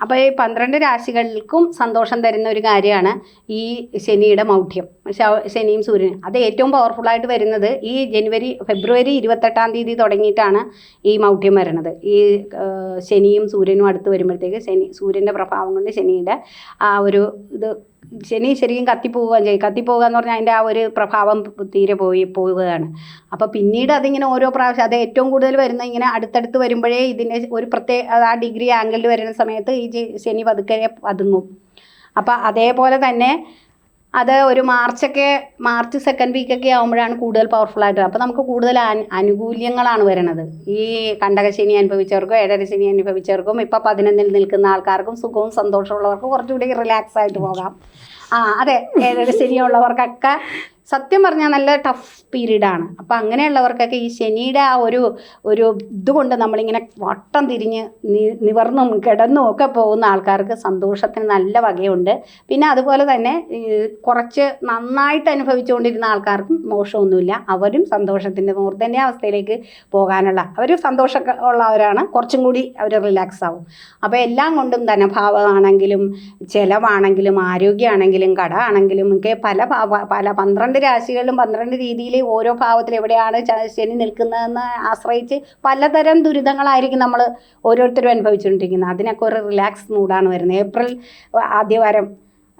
അപ്പോൾ ഈ പന്ത്രണ്ട് രാശികൾക്കും സന്തോഷം തരുന്ന ഒരു കാര്യമാണ് ഈ ശനിയുടെ മൗഢ്യം. ശനിയും സൂര്യനും. അത് ഏറ്റവും പവർഫുൾ ആയിട്ട് വരുന്നത് ഈ ജനുവരി ഫെബ്രുവരി ഇരുപത്തെട്ടാം തീയതി തുടങ്ങിയിട്ടാണ് ഈ മൗഢ്യം വരുന്നത് ഈ ശനിയും സൂര്യനും അടുത്ത് വരുമ്പോഴത്തേക്ക് ശനി സൂര്യന്റെ പ്രഭാവം കൊണ്ട് ശനിയുടെ ആ ഒരു ഇത് ശനി ശരിക്കും കത്തിപ്പോവുകയും ചെയ്യും. കത്തിപ്പോവുക എന്ന് പറഞ്ഞാൽ അതിന്റെ ആ ഒരു പ്രഭാവം തീരെ പോയി പോവുകയാണ്. അപ്പോൾ പിന്നീട് അതിങ്ങനെ ഓരോ പ്രാവശ്യം അത് ഏറ്റവും കൂടുതൽ വരുന്ന ഇങ്ങനെ അടുത്തടുത്ത് വരുമ്പോഴേ ഇതിന്റെ ഒരു പ്രത്യേക ആ ഡിഗ്രി ആംഗിളിൽ വരുന്ന സമയത്ത് ഈ ശനി പതുക്കെ പതുങ്ങും. അപ്പോൾ അതേപോലെ തന്നെ അത് ഒരു മാർച്ചൊക്കെ മാർച്ച് സെക്കൻഡ് വീക്കൊക്കെ ആകുമ്പോഴാണ് കൂടുതൽ പവർഫുൾ ആയിട്ട് അപ്പോൾ നമുക്ക് കൂടുതൽ അനുകൂല്യങ്ങളാണ് വരുന്നത് ഈ കണ്ടകശനി അനുഭവിച്ചവർക്കും ഏഴരശനി അനുഭവിച്ചവർക്കും ഇപ്പോൾ പതിനൊന്നിൽ നിൽക്കുന്ന ആൾക്കാർക്കും സുഖവും സന്തോഷമുള്ളവർക്കും കുറച്ചുകൂടി റിലാക്സ് ആയിട്ട് പോകാം. ആ അതെ ഏഴരശനിയുള്ളവർക്കൊക്കെ സത്യം പറഞ്ഞാൽ നല്ല ടഫ് പീരീഡാണ് അപ്പം അങ്ങനെയുള്ളവർക്കൊക്കെ ഈ ശനിയുടെ ആ ഒരു ഒരു ഇതുകൊണ്ട് നമ്മളിങ്ങനെ വട്ടം തിരിഞ്ഞ് നിവർന്നും കിടന്നും ഒക്കെ പോകുന്ന ആൾക്കാർക്ക് സന്തോഷത്തിന് നല്ല വകയുണ്ട്. പിന്നെ അതുപോലെ തന്നെ കുറച്ച് നന്നായിട്ട് അനുഭവിച്ചുകൊണ്ടിരുന്ന ആൾക്കാർക്കും മോശമൊന്നുമില്ല. അവരും സന്തോഷത്തിന്റെ മൂർധന്യ അവസ്ഥയിലേക്ക് പോകാനുള്ള അവർ സന്തോഷമൊക്കെ ഉള്ളവരാണ്. കുറച്ചും കൂടി അവർ റിലാക്സ് ആവും. അപ്പോൾ എല്ലാം കൊണ്ടും ധനഭാവമാണെങ്കിലും ചിലവാണെങ്കിലും ആരോഗ്യമാണെങ്കിലും കട ആണെങ്കിലും ഒക്കെ പല പല പന്ത്രണ്ട് രാശികളിലും പന്ത്രണ്ട് രീതിയിൽ ഓരോ ഭാവത്തിൽ എവിടെയാണ് ശനി നിൽക്കുന്നതെന്ന് ആശ്രയിച്ച് പലതരം ദുരിതങ്ങളായിരിക്കും നമ്മൾ ഓരോരുത്തരും അനുഭവിച്ചുകൊണ്ടിരിക്കുന്നത്. അതിനൊക്കെ ഒരു റിലാക്സ് മൂഡാണ് വരുന്നത്. ഏപ്രിൽ ആദ്യവാരം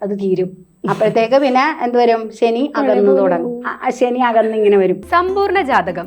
അത് തീരും. അപ്പോഴത്തേക്ക് പിന്നെ എന്ത് വരും? ശനി അകന്നു തുടങ്ങും. ശനി അകന്ന് ഇങ്ങനെ വരും. സമ്പൂർണ ജാതകം.